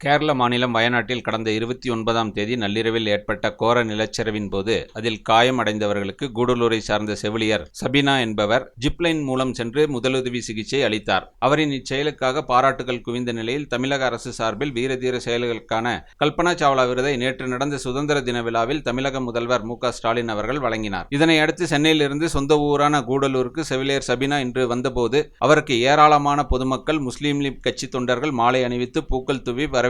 கேரள மாநிலம் வயநாட்டில் கடந்த இருபத்தி ஒன்பதாம் தேதி நள்ளிரவில் ஏற்பட்ட கோர நிலச்சரிவின் போது அதில் காயமடைந்தவர்களுக்கு கூடலூரை சார்ந்த செவிலியர் சபினா என்பவர் ஜிப்லைன் மூலம் சென்று முதலுதவி சிகிச்சை அளித்தார். அவரின் இச்செயலுக்காக பாராட்டுகள் குவிந்த நிலையில் தமிழக அரசு சார்பில் வீரதீர செயல்களுக்கான கல்பனா சாவ்லா விருதை நேற்று நடந்த சுதந்திர தின விழாவில் தமிழக முதல்வர் மு க ஸ்டாலின் அவர்கள் வழங்கினார். இதனையடுத்து சென்னையிலிருந்து சொந்த ஊரான கூடலூருக்கு செவிலியர் சபினா இன்று வந்தபோது அவருக்கு ஏராளமான பொதுமக்கள் முஸ்லீம் லீக் கட்சி தொண்டர்கள் மாலை அணிவித்து பூக்கள் துவி வரவேற்று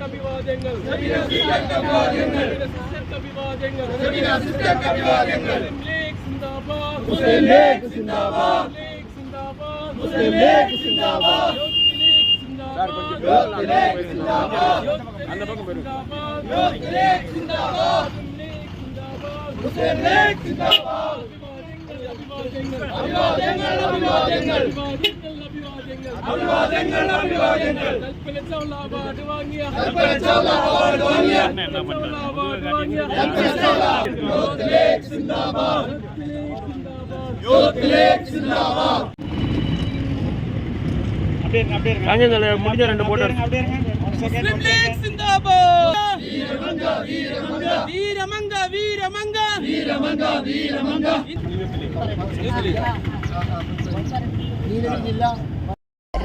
അഭിവാദ്യങ്ങൾ അഭിവാദ്യങ്ങൾ അഭിവാദ്യങ്ങൾ അഭിവാദ്യങ്ങൾ മുസ്ലിം ലീഗ് സിന്ദാബാദ്. മുസ്ലിം ലീഗ് സിന്ദാബാദ് മുസ്ലിം ലീഗ് സിന്ദാബാദ് അഭിവാദ്യങ്ങൾ ലീഗ് முடிஞ்ச ரெண்டு போட்டோ இருக்கு. முஸ்லிம் லீக் சிந்தாபாத் வீரமங்க வீரமங்க வீரமங்க வீரமங்க வீரமங்க